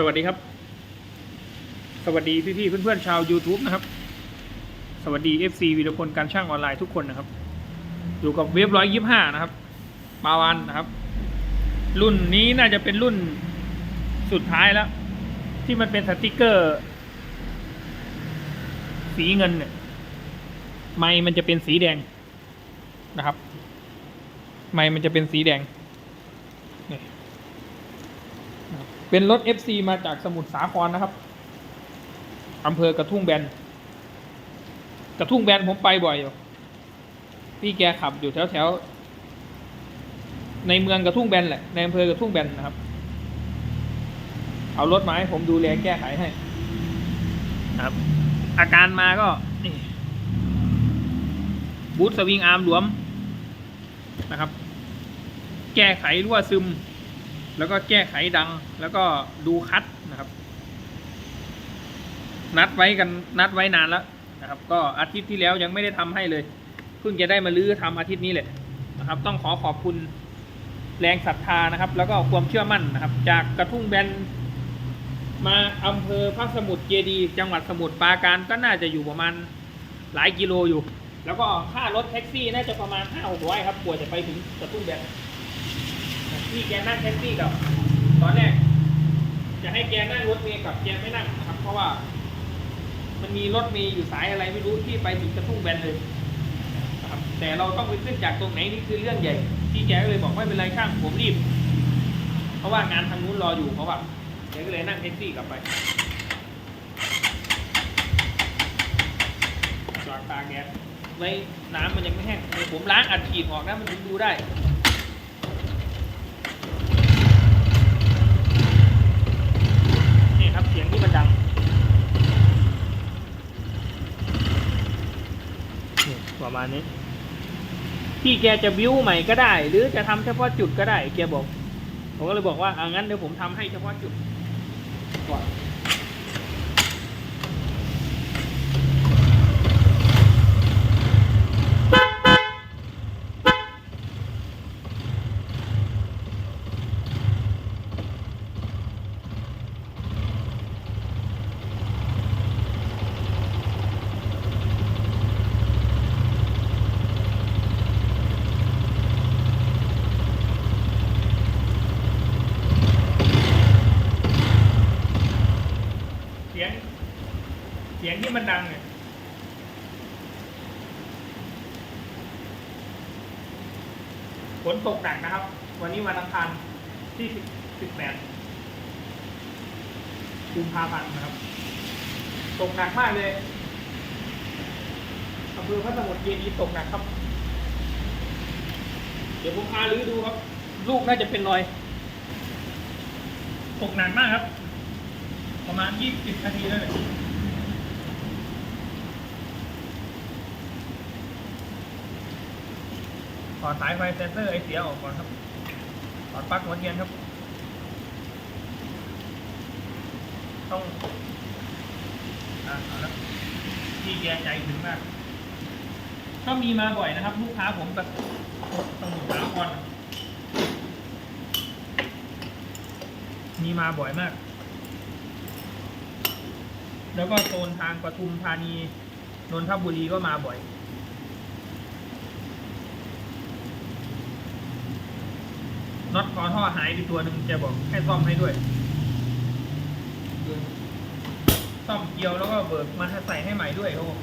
สวัสดีครับ สวัสดีพี่ๆเพื่อนๆชาว YouTube นะครับ สวัสดี FC วีรพลการช่างออนไลน์ทุกคนนะครับ อยู่กับเว็บร้อยยี่ห้านะครับปาวันนะครับ รุ่นนี้น่าจะเป็นรุ่นสุดท้ายแล้ว ที่มันเป็นสติกเกอร์ สีเงินเนี่ยไม้มันจะเป็นสีแดงนะครับ ไม้มันจะเป็นสีแดงนี่นะครับ เป็นรถ FC มาจากสมุทรสาครนะครับอำเภอกระทุ่งแบน กระทุ่งแบนผมไปบ่อยอยู่ พี่แกขับอยู่แถวแถวๆในเมืองกระทุ่งแบนแหละ ในอำเภอกระทุ่งแบนนะครับ เอารถมาให้ผมดูแลแก้ไขให้ ครับ อาการมาก็บูทสวิงอาร์มหลวมนะครับ แก้ไขรั่วซึม แล้วก็แก้ไขดังแล้วก็ดูคัดนะครับ นัดไว้กันนัดไว้นานแล้วนะครับ ก็อาทิตย์ที่แล้วยังไม่ได้ทำให้เลยเพิ่งจะได้มาลื้อทำอาทิตย์นี้แหละนะครับ ต้องขอขอบคุณแรงศรัทธานะครับ แล้วก็ความเชื่อมั่นนะครับ จากกระทุ่งแบนมาอำเภอพระสมุทรเจดีจังหวัดสมุทรปราการก็น่าจะอยู่ประมาณหลายกิโลอยู่ แล้วก็ค่ารถแท็กซี่น่าจะประมาณห้าหกร้อยครับกว่าจะไปถึงกระทุ่งแบน ที่แกนั่งแท็กซี่กับตอนแรกจะให้แกนั่งรถเมล์กับแกไม่นั่งนะครับ เพราะว่า มันมีรถเมล์อยู่สายอะไรไม่รู้ที่ไปถึงกระทุ่งแบนเลยนะครับ แต่เราต้องไปขึ้นจากตรงไหนนี่คือเรื่องใหญ่ ที่แกก็เลยบอกไม่เป็นไรข้างผมรีบ เพราะว่างานทางนู้นรออยู่เพราะว่าแกก็เลยนั่งแท็กซี่กลับไปจอดตากแดดไว้น้ำมันยังไม่แห้งผมล้างอัดฉีดออกนะมันถึงดูได้ นี่ครับเสียง ที่มันดังประมาณนี้ ที่แกจะบิ้วใหม่ก็ได้ หรือจะทำเฉพาะจุดก็ได้แกบอก ผมก็เลยบอกว่าอ่างั้นเดี๋ยวผมทำให้เฉพาะจุดก่อน สียง เสียงที่มันดังเนี่ยฝนตกหนักนะครับ วันนี้วันอังคารที่สิบสิบแปดกุมภาพันธ์นะครับ ตกหนักมากเลยอำเภอพระสมุทรเจดีย์ตกหนักครับ เดี๋ยวผมพาลื้อดูครับ ลูกน่าจะเป็นรอย ตกหนักมากครับ ประมาณยี่สิบนาทีแล้วเลยถอดสายไฟเซนเซอร์ไอเสียออกก่อนครับถอดปลั๊กหัวเทียนครับ ต้องอ่าเอาละที่แกใจถึงมากก็มีมาบ่อยนะครับ ลูกค้าผมแบบสมุทรสาครมีมาบ่อยมาก แล้วก็โซนทางปทุมธานีนนทบุรีก็มาบ่อยน็อตคอท่อหายไปตัวหนึ่งแกบอกให้ซ่อมให้ด้วยซ่อมเกลียวแล้วก็เบิกมาใส่ให้ใหม่ด้วยครับ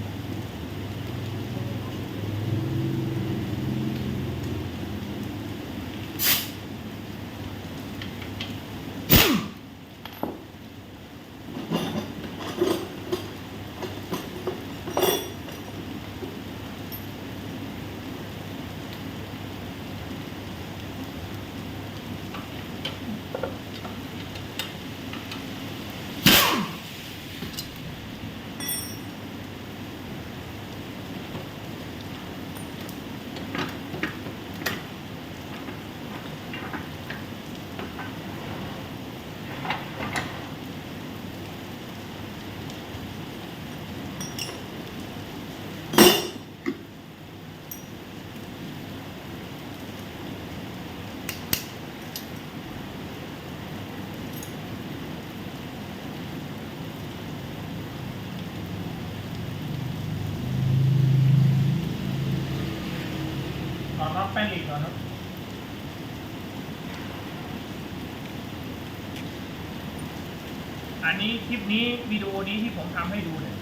อันนี้คลิปนี้วิดีโอนี้ที่ผมทำให้ดูเนี่ย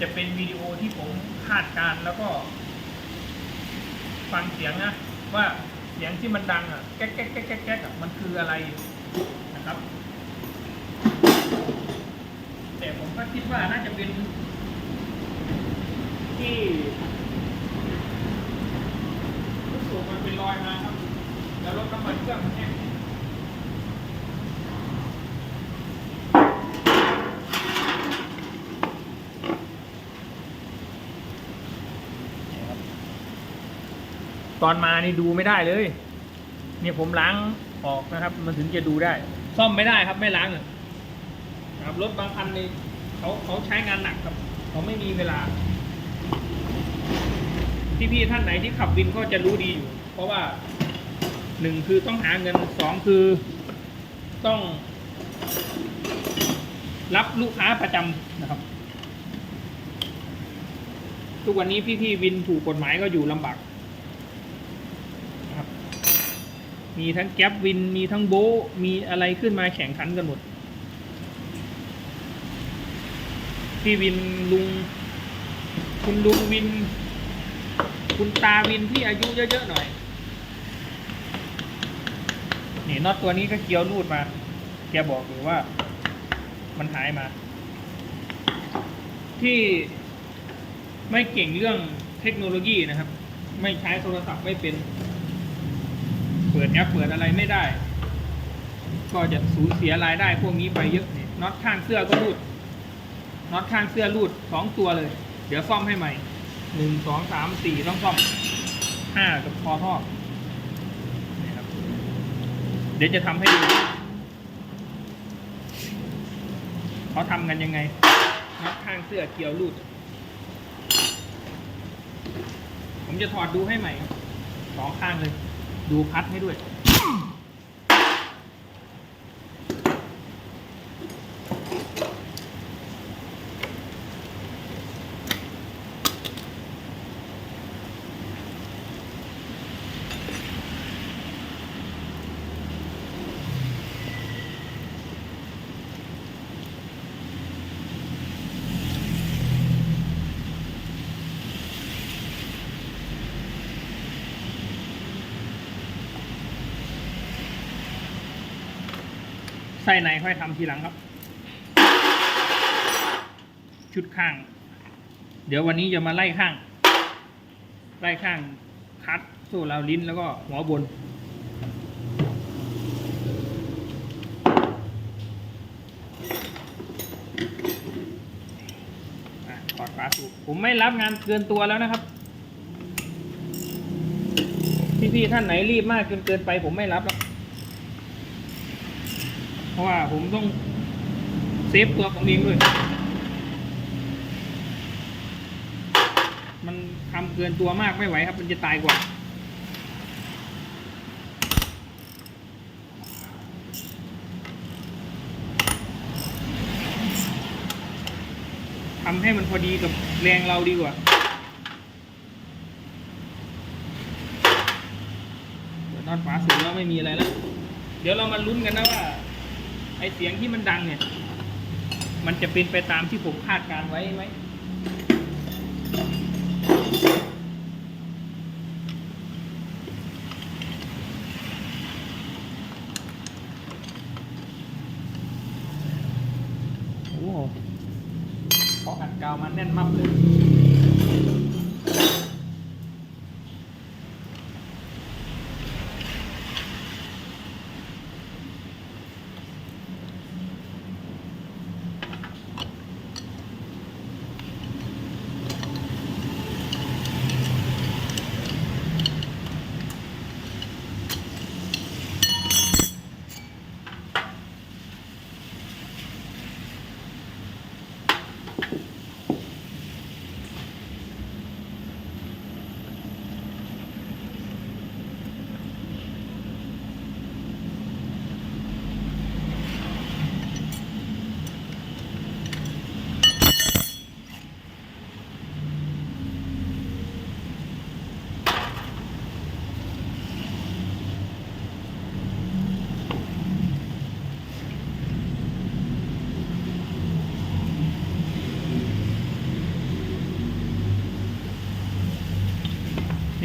จะเป็นวิดีโอที่ผมคาดการ์แล้วก็ ฟังเสียงนะว่าเสียงที่มันดังอะแก๊กแก๊กแก๊กแก๊กแก๊กอะมันคืออะไรนะครับ แต่ผมก็คิดว่าน่าจะเป็นที่ลูกสูบมันเป็นรอยมาครับ แล้วรถน้ำมันเครื่องมันแห้งนี่ครับ ตอนมานี่ดูไม่ได้เลย เนี่ยผมล้างออกนะครับ มันถึงจะดูได้ ซ่อมไม่ได้ครับไม่ล้างนะครับรถบางคันนี่เขาเขาใช้งานหนักครับเขาไม่มีเวลา พี่ๆท่านไหนที่ขับวินก็จะรู้ดีอยู่ เพราะว่าหนึ่งคือต้องหาเงินสองคือต้อง รับลูกค้าประจำนะครับ ทุกวันนี้พี่ๆวินถูกกฎหมายก็อยู่ลำบากนะครับ มีทั้งแก๊ปวิน มีทั้งโบ มีอะไรขึ้นมาแข่งขันกันหมด พี่วินลุง คุณลุงวิน คุณตาวินที่อายุเยอะๆหน่อย นี่น็อตตัวนี้ก็เกี่ยวรูดมา แกบอกอยู่ว่า มันหายมา ที่ไม่เก่งเรื่องเทคโนโลยีนะครับ ไม่ใช้โทรศัพท์ไม่เป็น เปิดแอปเปิดอะไรไม่ได้ ก็จะสูญเสียรายได้พวกนี้ไปเยอะนี่น็อตข้างเสื้อก็รูดน็อตข้างเสื้อรูดสองตัวเลย เดี๋ยวซ่อมให้ใหม่หนึ่งสองสามสี่ต้องซ่อมห้ากับคอท่อเดี๋ยวจะทำให้ดูเขาทำกันยังไงน็อตข้างเสื้อเกี่ยวรูด ผมจะถอดดูให้ใหม่สองข้างเลย ดูพัดให้ด้วย ไส้ในค่อยทำทีหลังครับ ชุดข้าง เดี๋ยววันนี้จะมาไล่ข้าง ไล่ข้างคัดโซ่ราวลิ้นแล้วก็หัวบนอะถอดฝาสูบผมไม่รับงานเกินตัวแล้วนะครับ พี่ๆท่านไหนรีบมากจนเกินไปผมไม่รับแล้ว ราะว่าผมต้องเซฟตัวผมเองด้วย มันทำเกินตัวมากไม่ไหวครับ มันจะตายกว่าทำให้มันพอดีกับแรงเราดีกว่าเดี๋ยวนอนฝาสูงแล้วไม่มีอะไรแล้ว เดี๋ยวเรามาลุ้นกันนะว่า ไอเสียงที่มันดังเนี่ย มันจะเป็นไปตามที่ผมคาดการไว้ไหมโอ้เพออัดกาวมันแน่นมากเลย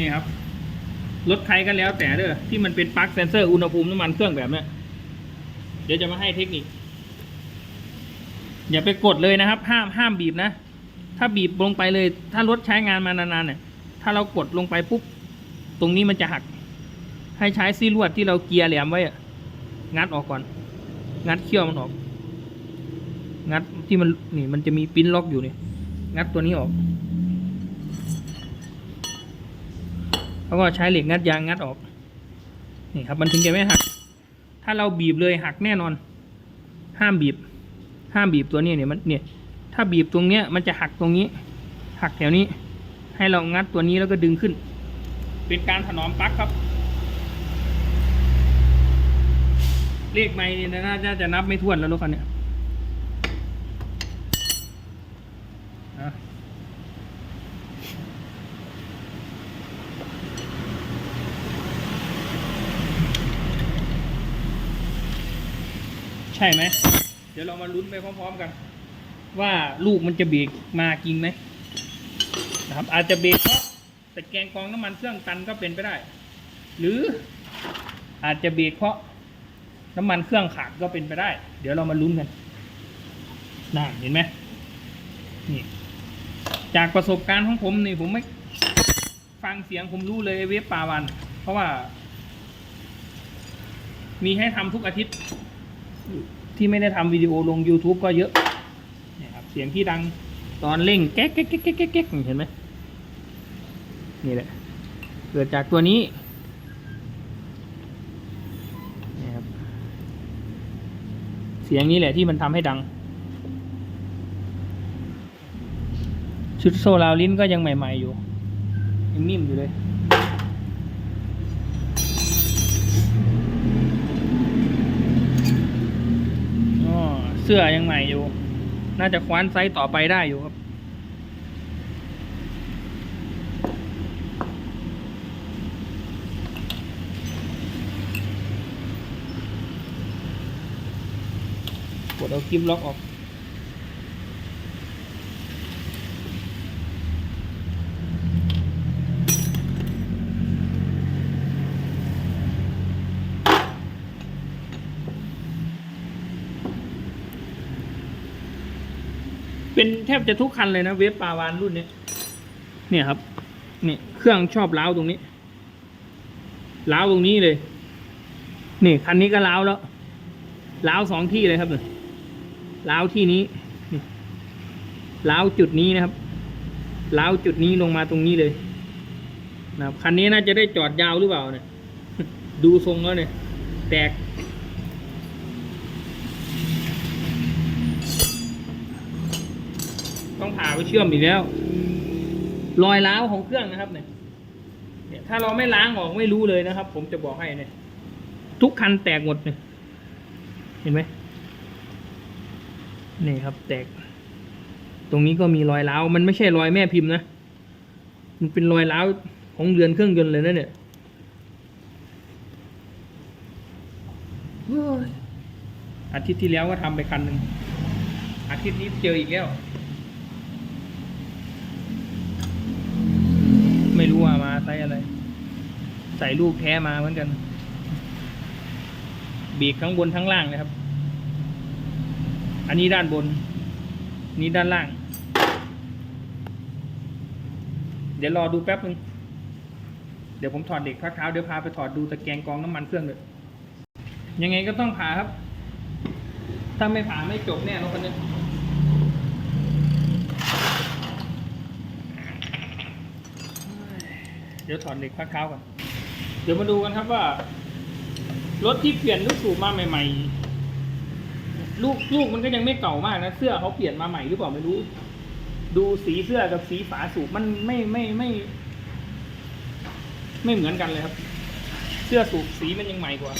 นี่ครับ รถใครก็แล้วแต่เด้อที่มันเป็นปลั๊กเซนเซอร์อุณหภูมิน้ำมันเครื่องแบบเนี้ยเดี๋ยวจะมาให้เทคนิค อย่าไปกดเลยนะครับ ห้ามห้ามบีบนะ ถ้าบีบลงไปเลย ถ้ารถใช้งานมานานๆเนี่ย ถ้าเรากดลงไปปุ๊บ ตรงนี้มันจะหัก ให้ใช้ซี่ลวดที่เราเกียร์แหลมไว้อะงัดออกก่อน งัดเขี้ยวมันออก งัดที่มันนี่มันจะมีปิ้นล็อกอยู่นี่ งัดตัวนี้ออก แล้วก็ใช้เหล็กงัดยางงัดออกนี่ครับมันถึงจะไม่หัก ถ้าเราบีบเลยหักแน่นอน ห้ามบีบ ห้ามบีบตัวนี้เนี่ยมันเนี่ย ถ้าบีบตรงเนี้ยมันจะหักตรงนี้ หักแถวนี้ ให้เรางัดตัวนี้แล้วก็ดึงขึ้น เป็นการถนอมปลั๊กครับเลขไม่เนี่ยน่าจะจะนับไม่ถ้วนแล้วรถคันเนี้ย ใช่ไหม เดี๋ยวเรามาลุ้นไปพร้อมๆกัน ว่าลูกมันจะเบรกมาจริงไหมนะครับ อาจจะเบรกเพราะตะแกรงกองน้ำมันเครื่องตันก็เป็นไปได้ หรืออาจจะเบรกเพราะน้ำมันเครื่องขาดก็เป็นไปได้ เดี๋ยวเรามาลุ้นกันน่าเห็นไหมนี่ จากประสบการณ์ของผมนี่ผมไม่ฟังเสียงผมรู้เลยเวฟปาวัน เพราะว่า มีให้ทำทุกอาทิตย์ ที่ไม่ได้ทำวิดีโอลง YouTube ก็เยอะเนี่ยครับเสียงที่ดังตอนเร่งแก๊กแก๊กแก๊กแก๊กแก๊กแก๊กเห็นไหมนี่แหละ เกิดจากตัวนี้นี่ครับเสียงนี้แหละที่มันทำให้ดัง ชุดโซลาลิ้นก็ยังใหม่ ๆอยู่ยังนิ่มอยู่เลย สื้อยังใหม่อยู่ น่าจะคว้านไซส์ต่อไปได้อยู่ครับ กดเอากิมล็อกออก เป็นแทบจะทุกคันเลยนะเวฟปาวานรุ่นนี้เนี่ยครับเนี่ยเครื่องชอบล้าวตรงนี้ล้าวตรงนี้เลย นี่คันนี้ก็ล้าวแล้วล้าวสองที่เลยครับเนี่ยล้าวที่นี้นี่ล้าวจุดนี้นะครับล้าวจุดนี้ลงมาตรงนี้เลยนะครับคันนี้น่าจะได้จอดยาวหรือเปล่าเนี่ย ดูทรงแล้วเนี่ย แตก ต้องผ่าไปเชื่อมอีกแล้ว รอยร้าวของเครื่องนะครับเนี่ยเนี่ย ถ้าเราไม่ล้างออกไม่รู้เลยนะครับ ผมจะบอกให้เนี่ย ทุกคันแตกหมดเนี่ยเห็นไหมนี่ครับ แตก ตรงนี้ก็มีรอยร้าวมันไม่ใช่รอยแม่พิมพ์นะมันเป็นรอยร้าวของเรือนเครื่องยนต์เลยนะเนี่ยเฮ้ยอาทิตย์ที่แล้วก็ทำไปคันหนึ่งอาทิตย์นี้เจออีกแล้ว ไมามาใส่อะไร ใส่ลูกแท้มาเหมือนกันบีกทั้งบนทั้งล่างเลยครับ อันนี้ด้านบน นี้ด้านล่าง เดี๋ยวรอดูแป๊บนึง เดี๋ยวผมถอดเด็กพักเท้าเดี๋ยวพาไปถอดดูตะแกรงกองน้ำมันเครื่องเลยยังไงก็ต้องผ่าครับ ถ้าไม่ผ่าไม่จบแน่รถคันนี้ เดี๋ยวถอดเหล็กพักเท้าก่อนเดี๋ยวมาดูกันครับว่า รถที่เปลี่ยนลูกสูบมาใหม่ ๆ ลูกลูกมันก็ยังไม่เก่ามากนะเสื้อเขาเปลี่ยนมาใหม่หรือเปล่าไม่รู้ ดูสีเสื้อกับสีฝาสูบมันไม่ไม่ไม่ ไม่เหมือนกันเลยครับ เสื้อสูบสีมันยังใหม่กว่า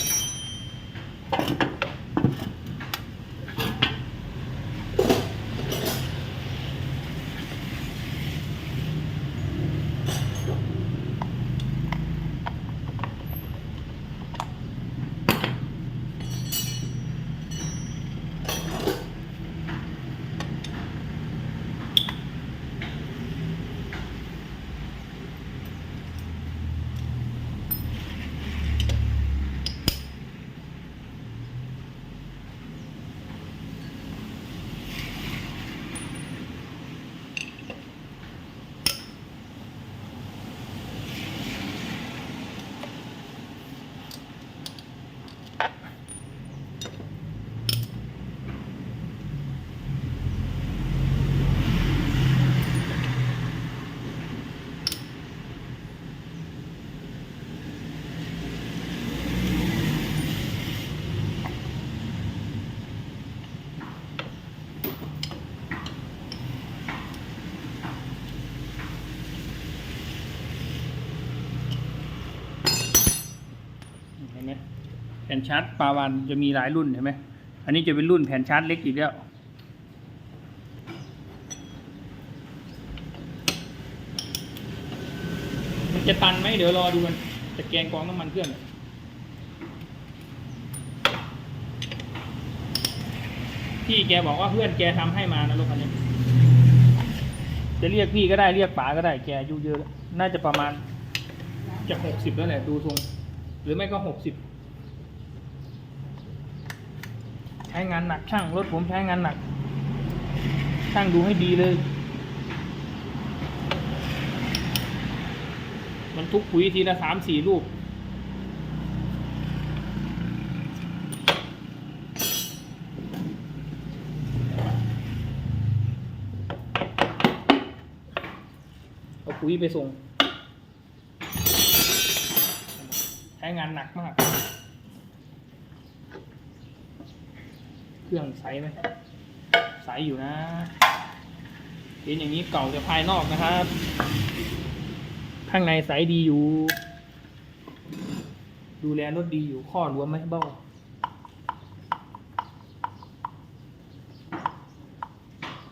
นชาร์จปาวานจะมีหลายรุ่นเห็นไหมอันนี้จะเป็นรุ่นแผ่นชาร์จเล็กอีกแล้วมันจะตันไหมเดี๋ยวรอดูกันตะแกรงกรองน้ำมันเครื่องเนี่ยพี่แกบอกว่าเพื่อนแกทำให้มานะรถคันนี้ จะเรียกพี่ก็ได้เรียกป๋าก็ได้แกอายุเยอะ น่าจะประมาณจะหกสิบแล้วแหละดูทรง หรือไม่ก็หกสิบ ใช้งานหนักช่างรถผมใช้งานหนัก ช่างดูให้ดีเลยมันทุกปุ๋ยทีละสามสี่ลูกเอาปุ๋ยไปส่ง ใช้งานหนักมาก เครื่องใสไหมใสอยู่นะเห็นอย่างนี้เก่าแต่ภายนอกนะครับ ข้างในใสดีอยู่ ดูแลรถดีอยู่ข้อรวมไหมเบ้า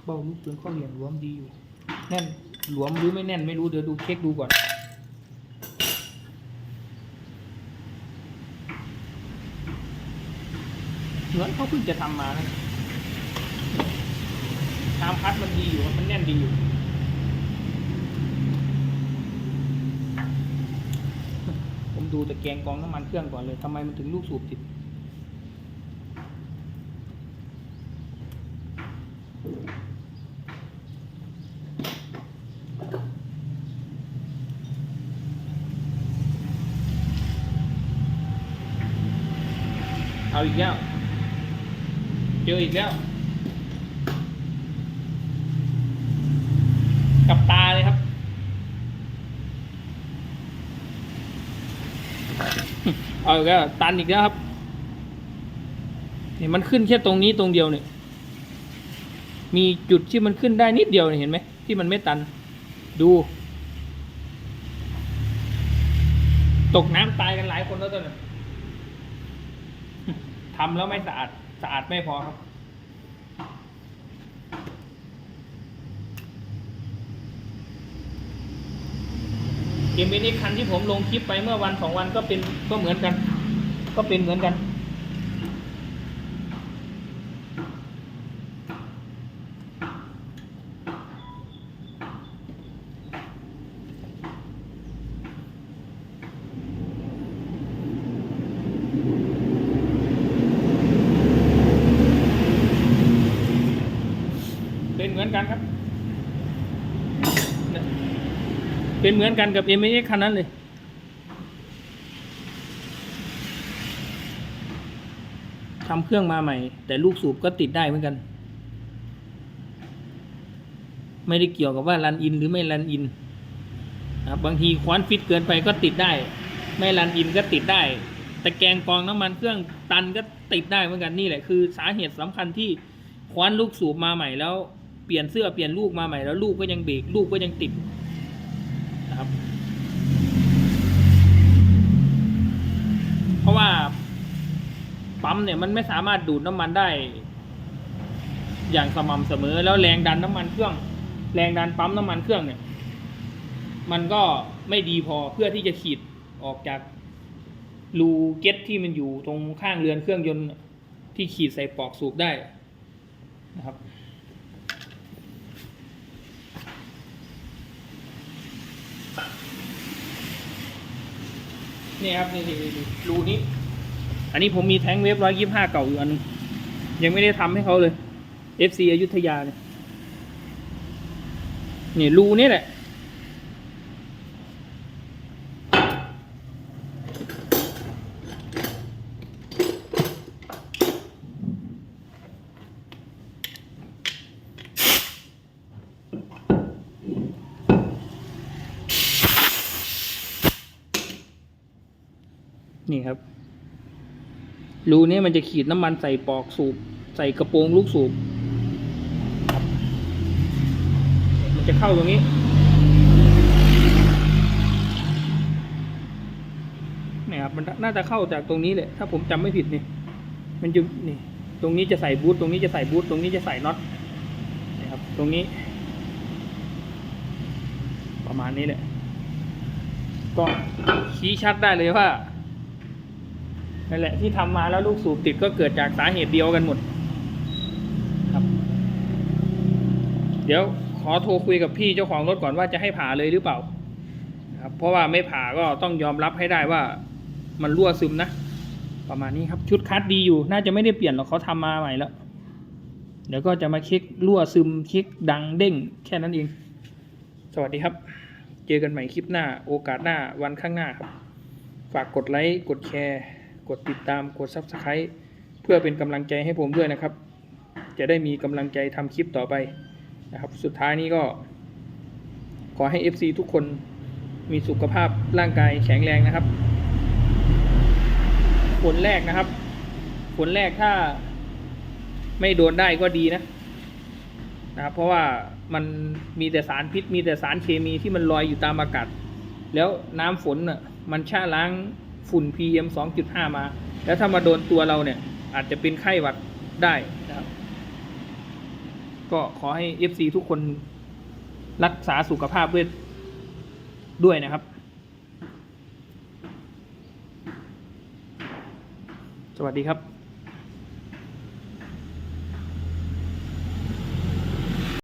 เบ้าลูกปืนข้อเหลี่ยมรวมดีอยู่แน่นหลวมหรือไม่แน่นไม่รู้เดี๋ยวดูเช็คดูก่อน เหมือนเขาเพิ่งจะทำมานะตามพัดมันดีอยู่มันแน่นดีอยู่ผมดูตะแกรงกองน้ำมันเครื่องก่อนเลยทำไมมันถึงลูกสูบติดเอาอีกแล้ว เจออีกแล้ว กับตาเลยครับ เอาอีกแล้วตันอีกแล้วครับเนี่ยมันขึ้นแค่ตรงนี้ตรงเดียวเนี่ย มีจุดที่มันขึ้นได้นิดเดียวเนี่ยเห็นไหมที่มันไม่ตัน ดู ตกน้ำตายกันหลายคนแล้วตอนนี้ทำแล้วไม่สะอาด สะอาดไม่พอครับ เกมนี้คันที่ผมลงคลิปไปเมื่อวันสองวันก็เป็นก็เหมือนกัน ก็เป็นเหมือนกันเป็นเหมือนกันครับ เป็นเหมือนกันกับ m อ x คันนั้นเลย ทำเครื่องมาใหม่ แต่ลูกสูบก็ติดได้เหมือนกัน ไม่ได้เกี่ยวกับว่ารันอินหรือไม่รันอินนะบางทีควานฟิตเกินไปก็ติดได้ ไม่รันอินก็ติดได้ แต่แกงกองน้ำมันเครื่องตันก็ติดได้เหมือนกันนี่แหละคือสาเหตุสำคัญที่ควานลูกสูบมาใหม่แล้วเปลี่ยนเสื้อเปลี่ยนลูกมาใหม่แล้วลูกก็ยังเบรกลูกก็ยังติด นะครับ เพราะว่าปั๊มเนี่ยมันไม่สามารถดูดน้ำมันได้ อย่างสม่ำเสมอแล้วแรงดันน้ำมันเครื่อง แรงดันปั๊มน้ำมันเครื่องเนี่ย มันก็ไม่ดีพอเพื่อที่จะขีดออกจากรูเก็ตที่มันอยู่ตรงข้างเรือนเครื่องยนต์ที่ขีดใส่ปลอกสูบได้นะครับ นี่ครับนี่นี่นี่รูนี้ อันนี้ผมมีแท้งเวฟร้อยยี่ห้าเก่าอยู่อันนึงยังไม่ได้ทำให้เขาเลย FC อยุธยาเนี่ยนี่รูนี่แหละ นี่ครับ รูนี้มันจะขีดน้ำมันใส่ปลอกสูบ ใส่กระโปรงลูกสูบ มันจะเข้าตรงนี้ นี่ครับ มันน่าจะเข้าจากตรงนี้แหละถ้าผมจำไม่ผิดนี่ มันจะนี่ ตรงนี้จะใส่บูทตรงนี้จะใส่บูทตรงนี้จะใส่น็อตนะครับ ตรงนี้ ประมาณนี้แหละก็ชี้ชัดได้เลยว่า นั่นแหละที่ทำมาแล้วลูกสูบติดก็เกิดจากสาเหตุเดียวกันหมดครับ เดี๋ยวขอโทรคุยกับพี่เจ้าของรถก่อนว่าจะให้ผ่าเลยหรือเปล่า ครับ เพราะว่าไม่ผ่าก็ต้องยอมรับให้ได้ว่ามันรั่วซึมนะ ประมาณนี้ครับชุดคัดดีอยู่ น่าจะไม่ได้เปลี่ยนหรอกเขาทำมาใหม่แล้ว เดี๋ยวก็จะมาเช็ครั่วซึมเช็คดังเด้ง แค่นั้นเอง สวัสดีครับ เจอกันใหม่คลิปหน้า โอกาสหน้าวันข้างหน้าครับ ฝากกดไลค์กดแชร์ กดติดตามกด Subscribe เพื่อเป็นกำลังใจให้ผมด้วยนะครับ จะได้มีกำลังใจทำคลิปต่อไปนะครับ สุดท้ายนี้ก็ ขอให้ FC ทุกคนมีสุขภาพร่างกายแข็งแรงนะครับ ผลแรกนะครับ ผลแรกถ้าไม่โดนได้ก็ดีนะนะครับเพราะว่ามันมีแต่สารพิษมีแต่สารเคมีที่มันลอยอยู่ตามอากาศ แล้วน้ำฝนน่ะมันชะล้าง ฝุ่น PM 2.5 มา แล้วถ้ามาโดนตัวเราเนี่ย อาจจะเป็นไข้หวัดได้นะครับ ก็ขอให้ FC ทุกคนรักษาสุขภาพด้วยด้วยนะครับ สวัสดีครับ